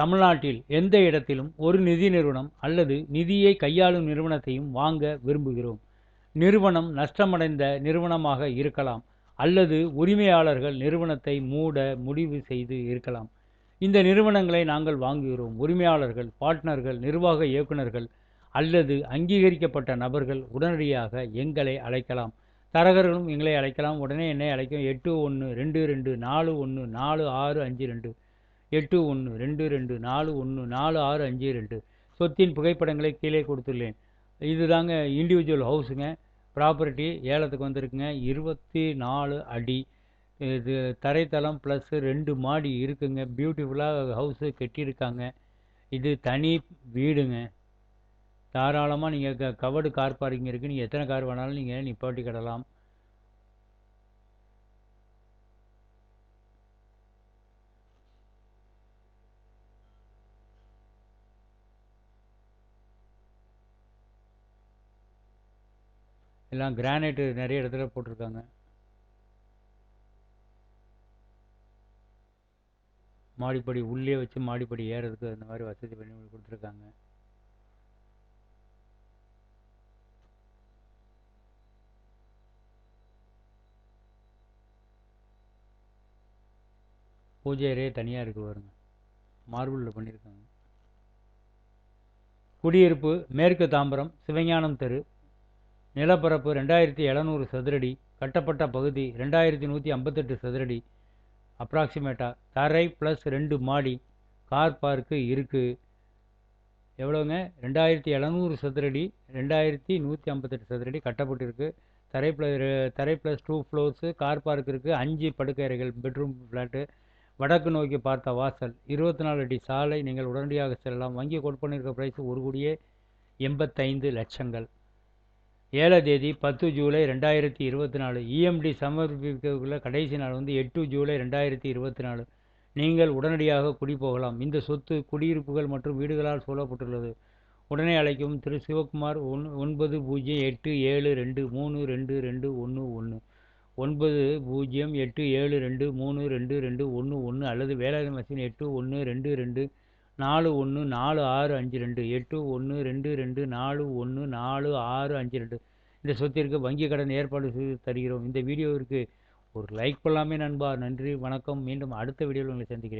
தமிழ்நாட்டில் எந்த இடத்திலும் ஒரு நிதி நிறுவனம் அல்லது நிதியை கையாளும் நிறுவனத்தையும் வாங்க விரும்புகிறோம். நிறுவனம் நஷ்டமடைந்த நிறுவனமாக இருக்கலாம் அல்லது உரிமையாளர்கள் நிறுவனத்தை மூட முடிவு செய்து இருக்கலாம். இந்த நிறுவனங்களை நாங்கள் வாங்குகிறோம். உரிமையாளர்கள் பார்ட்னர்கள் நிர்வாக இயக்குநர்கள் அல்லது அங்கீகரிக்கப்பட்ட நபர்கள் உடனடியாக எங்களை அழைக்கலாம். தரகர்களும் எங்களை அழைக்கலாம். உடனே என்னை அழைக்கும் எட்டு ஒன்று ரெண்டு ரெண்டு நாலு ஒன்று நாலு ஆறு அஞ்சு ரெண்டு எட்டு ஒன்று ரெண்டு ரெண்டு நாலு ஒன்று நாலு ஆறு அஞ்சு ரெண்டு. சொத்தின் புகைப்படங்களை கீழே கொடுத்துள்ளேன். இதுதாங்க இண்டிவிஜுவல் ஹவுஸுங்க ப்ராப்பர்ட்டி ஏலத்துக்கு வந்திருக்குங்க. இருபத்தி நாலு அடி. இது தரைத்தளம் ப்ளஸ்ஸு ரெண்டு மாடி இருக்குங்க. பியூட்டிஃபுல்லாக ஹவுஸு கட்டியிருக்காங்க. இது தனி வீடுங்க. தாராளமாக நீங்கள் க கவர்டு கார் பார்க்கிங் இருக்குது நீங்கள் எத்தனை கார் வேணாலும் நீங்கள் நிப்பாட்டி கிடலாம். எல்லாம் கிரானைட்டு நிறைய இடத்துல போட்டிருக்காங்க. மாடிப்படி உள்ளே வச்சு மாடிப்படி ஏறதுக்கு அந்த மாதிரி வசதி பண்ணி கொடுத்துருக்காங்க. பூஜை அறையே தனியாக இருக்குது பாருங்க. மார்பிளில் பண்ணியிருக்காங்க. குடியிருப்பு மேற்கு தாம்பரம் சிவஞானம் தெரு நிலப்பரப்பு ரெண்டாயிரத்தி எழுநூறு சதுரடி கட்டப்பட்ட பகுதி ரெண்டாயிரத்தி நூற்றி ஐம்பத்தெட்டு சதுரடி அப்ராக்சிமேட்டாக தரை ப்ளஸ் ரெண்டு மாடி கார் பார்க்கு இருக்குது எவ்வளோங்க ரெண்டாயிரத்தி எழுநூறு சதுரடி ரெண்டாயிரத்தி நூற்றி ஐம்பத்தெட்டு சதுரடி கட்டப்பட்டிருக்கு. தரை ப்ளஸ் தரை plus two floors car park இருக்குது அஞ்சு படுக்கை பெட்ரூம் ஃப்ளாட்டு வடக்கு நோக்கி பார்த்த வாசல் இருபத்தி நாலு அடி சாலை. நீங்கள் உடனடியாக செல்லலாம். வங்கி கொடுப்பனிருக்க ப்ரைஸ் ஒரு கோடியே எண்பத்தைந்து லட்சங்கள். ஏழாம் தேதி பத்து ஜூலை ரெண்டாயிரத்தி இருபத்தி நாலு. இஎம்டி சமர்ப்பிக்கக்குள்ள கடைசி நாள் வந்து எட்டு ஜூலை ரெண்டாயிரத்தி இருபத்தி நாலு. நீங்கள் உடனடியாக குடி போகலாம். இந்த சொத்து குடியிருப்புகள் மற்றும் வீடுகளால் சூழப்பட்டுள்ளது. உடனே அழைக்கும் திரு சிவகுமார் ஒன் ஒன்பது பூஜ்ஜியம் எட்டு ஏழு ரெண்டு மூணு ரெண்டு ரெண்டு ஒன்று ஒன்று ஒன்பது பூஜ்ஜியம் எட்டு ஏழு ரெண்டு மூணு ரெண்டு ரெண்டு ஒன்று ஒன்று அல்லது வேளாண் மசின் எட்டு ஒன்று ரெண்டு ரெண்டு நாலு ஒன்று நாலு ஆறு அஞ்சு ரெண்டு எட்டு ஒன்று ரெண்டு ரெண்டு நாலு ஒன்று நாலு ஆறு அஞ்சு ரெண்டு. இந்த சொத்திற்கு வங்கி கடன் ஏற்பாடு செய்து தருகிறோம். இந்த வீடியோவிற்கு ஒரு லைக் பண்ணலாமே நண்பா. நன்றி வணக்கம். மீண்டும் அடுத்த வீடியோவில் உங்களை சந்திக்கிறேன்.